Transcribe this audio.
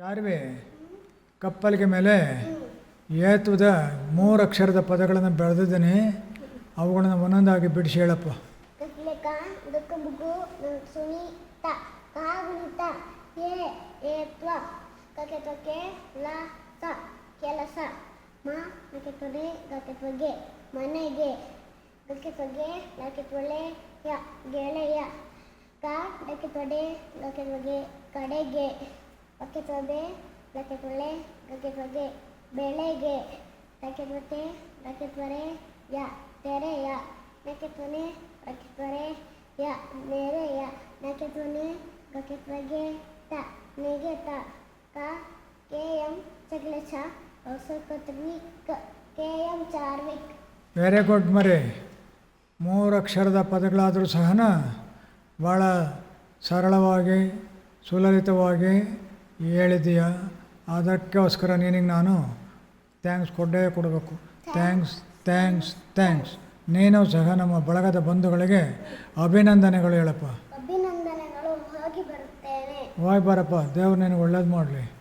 ಚಾರ್ವಿ ಕಪ್ಪಲಿಗೆ ಮೇಲೆ ಏತ್ವದ ಮೂರು ಅಕ್ಷರದ ಪದಗಳನ್ನು ಬೆಳೆದಿದ್ದೀನಿ. ಅವುಗಳನ್ನು ಒಂದೊಂದಾಗಿ ಬಿಡಿಸಿ ಹೇಳಪ್ಪ. ಕೆಲಸ, ಮ ನಕೆ ತೊಡೆ ಗಕೆ ತೊಗೆ ಮನೆಗೆ ಗಕೆ ತೊಗೆ ಲಕೆ ತೊಳೆ ಯ, ಗೆಳೆಯ ಕಾ ಡಕೆ ತೊಡೆ ಗಕೆ ತೊಗೆ ಕಡೆಗೆ. ತೊಳೆ ಗಕೆ ತೊಗೆ, ಬೆಳೆಗೆ ಯಾ ತೆರೆ, ಯ, ತೆರೆಯ ನಕೆ ತೊನೆ ಗಕೆ ತ್ವರೆ ಯ, ನೆರೆಯ ನಕೆ ತೊನೆ ಗಕೆ ತ್ವಗೆ ತ, ನೆಗೆ, ತ, ಕ, ಕೆ, ಎಂ ಚಗ್ಲಚ ಕ, K, M, Charvik. Very good ಮರಿ. ಮೂರು ಅಕ್ಷರದ ಪದಗಳಾದರೂ ಸಹನ ಭಾಳ ಸರಳವಾಗಿ, ಸುಲಲಿತವಾಗಿ ಹೇಳಿದೀಯ? ಅದಕ್ಕೋಸ್ಕರ ನಿನಗೆ ನಾನು ಥ್ಯಾಂಕ್ಸ್ ಕೊಡೇ ಕೊಡಬೇಕು. ಥ್ಯಾಂಕ್ಸ್ ಥ್ಯಾಂಕ್ಸ್ ಥ್ಯಾಂಕ್ಸ್ ನೀನು ಸಹ ನಮ್ಮ ಬಳಗದ ಬಂಧುಗಳಿಗೆ ಅಭಿನಂದನೆಗಳು ಹೇಳಪ್ಪ. ಅಭಿನಂದನೆಗಳು. ಹೋಗಿ ಬರುತ್ತೇನೆ. ಹೋಗಿ ಬಾರಪ್ಪ. ದೇವ್ರು ನಿನಗೆ ಒಳ್ಳೇದು ಮಾಡಲಿ.